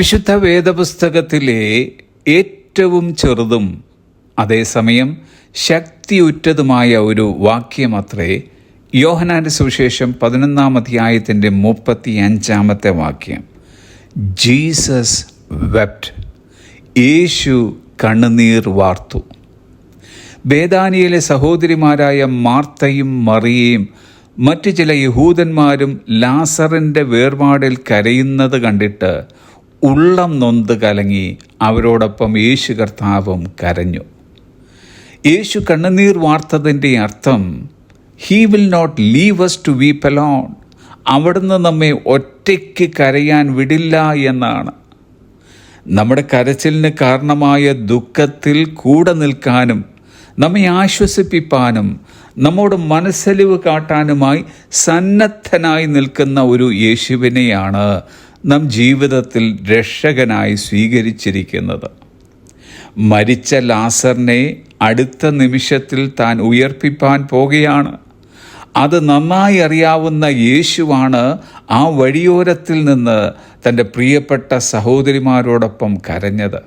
വിശുദ്ധ വേദപുസ്തകത്തിലെ ഏറ്റവും ചെറുതും അതേസമയം ശക്തിയുറ്റതുമായ ഒരു വാക്യമത്രേ യോഹനാന്റെ സുവിശേഷം പതിനൊന്നാം അധ്യായത്തിന്റെ മുപ്പത്തി അഞ്ചാമത്തെ വാക്യം. ജീസസ് വെപ്റ്റ് യേശു കണ്ണുനീർ വാർത്തു. ബേദാനിയിലെ സഹോദരിമാരായ മാർത്തയും മറിയയും മറ്റു ചില യഹൂദന്മാരും ലാസറിന്റെ വേർപാടിൽ കരയുന്നത് കണ്ടിട്ട് ഉള്ളം നൊന്ത് കലങ്ങി അവരോടൊപ്പം യേശു കർത്താവും കരഞ്ഞു. യേശു കണ്ണുനീർ വാർത്തതിന്റെ അർത്ഥം he will not leave us to weep alone അവിടുന്ന് നമ്മെ ഒറ്റയ്ക്ക് കരയാൻ വിടില്ല എന്നാണ്. നമ്മുടെ കരച്ചിലിന് കാരണമായ ദുഃഖത്തിൽ കൂടെ നിൽക്കാനും നമ്മെ ആശ്വസിപ്പിപ്പാനും നമ്മോട് മനസ്സലിവ് കാട്ടാനുമായി സന്നദ്ധനായി നിൽക്കുന്ന ഒരു യേശുവിനെയാണ് നാം ജീവിതത്തിൽ രക്ഷകനായി സ്വീകരിച്ചിരിക്കുന്നത്. മരിച്ച ലാസറിനെ അടുത്ത നിമിഷത്തിൽ താൻ ഉയർപ്പിപ്പാൻ പോകുകയാണ്. അത് നന്നായി അറിയാവുന്ന യേശുവാണ് ആ വഴിയോരത്തിൽ നിന്ന് തന്റെ പ്രിയപ്പെട്ട സഹോദരിമാരോടൊപ്പം കരഞ്ഞത്.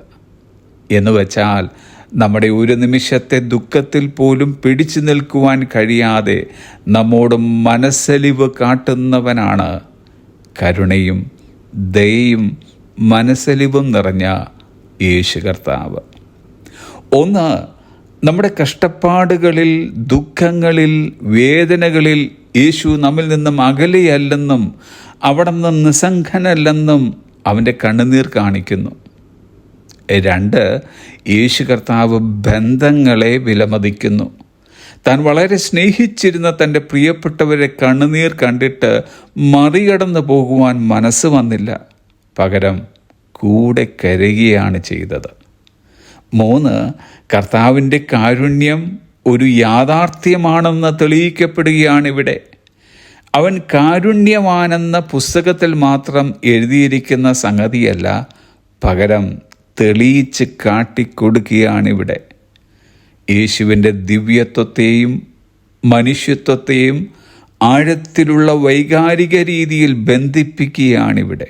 എന്ന് വെച്ചാൽ നമ്മുടെ ഒരു നിമിഷത്തെ ദുഃഖത്തിൽ പോലും പിടിച്ചു നിൽക്കുവാൻ കഴിയാതെ നമ്മോട് മനസ്സലിവ് കാട്ടുന്നവനാണ് കരുണയും ദയയും മനസ്സലിവും നിറഞ്ഞ യേശു കർത്താവ്. ഒന്ന് നമ്മുടെ കഷ്ടപ്പാടുകളിൽ ദുഃഖങ്ങളിൽ വേദനകളിൽ യേശു നമ്മിൽ നിന്നും അകലെയല്ലെന്നും അവിടെ നിന്ന് നിസ്സംഗനല്ലെന്നും അവന്റെ കണ്ണുനീർ കാണിക്കുന്നു. രണ്ട് യേശു കർത്താവ് ബന്ധങ്ങളെ വിലമതിക്കുന്നു. താൻ വളരെ സ്നേഹിച്ചിരുന്ന തന്റെ പ്രിയപ്പെട്ടവരെ കണ്ണുനീർ കണ്ടിട്ട് മറികടന്നു പോകുവാൻ മനസ്സ് വന്നില്ല. പകരം കൂടെ കരയുകയാണ് ചെയ്തത്. മൂന്ന് കർത്താവിന്റെ കാരുണ്യം ഒരു യാഥാർത്ഥ്യമാണെന്ന് തെളിയിക്കപ്പെടുകയാണ് ഇവിടെ അവൻ കാരുണ്യവാനെന്ന പുസ്തകത്തിൽ മാത്രം എഴുതിയിരിക്കുന്ന സംഗതിയല്ല പകരം തെളിയിച്ച് കാട്ടിക്കൊടുക്കുകയാണിവിടെ. യേശുവിന്റെ ദിവ്യത്വത്തെയും മനുഷ്യത്വത്തെയും ആഴത്തിലുള്ള വൈകാരിക രീതിയിൽ ബന്ധിപ്പിക്കുകയാണിവിടെ.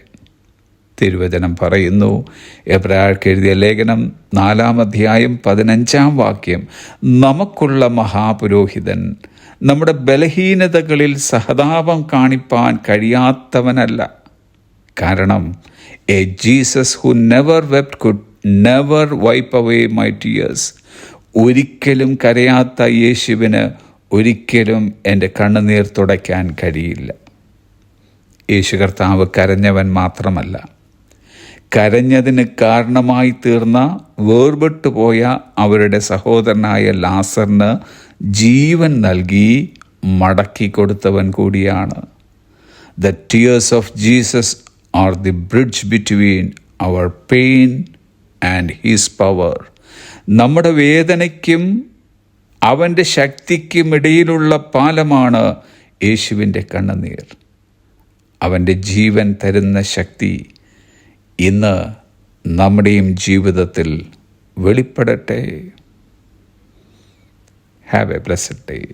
തിരുവചനം പറയുന്നു എബ്രാൾക്ക് എഴുതിയ ലേഖനം നാലാം അധ്യായം പതിനഞ്ചാം വാക്യം നമുക്കുള്ള മഹാപുരോഹിതൻ നമ്മുടെ ബലഹീനതകളിൽ സഹതാപം കാണിപ്പാൻ കഴിയാത്തവനല്ല. കാരണം a Jesus who never wept could never wipe away my tears ഒരിക്കലും കരയാത്ത യേശുവിന് ഒരിക്കലും എന്റെ കണ്ണുനീർ തുടയ്ക്കാൻ കഴിയില്ല. യേശു കർത്താവ് കരഞ്ഞവൻ മാത്രമല്ല. കരഞ്ഞതിന് കാരണമായി തീർന്ന വേർപെട്ടു പോയ അവരുടെ സഹോദരനായ ലാസറിന് ജീവൻ നൽകി മടക്കി കൊടുത്തവൻ കൂടിയാണ്. The tears of Jesus are the bridge between our pain and his power നമ്മുടെ വേദനയ്ക്കും അവന്റെ ശക്തിക്കും ഇടയിലുള്ള പാലമാണ് യേശുവിന്റെ കണ്ണുനീർ. അവന്റെ ജീവൻ തരുന്ന ശക്തി ഇന്ന് നമ്മുടെയും ജീവിതത്തിൽ വെളിപ്പെടട്ടെ. Have a blessed day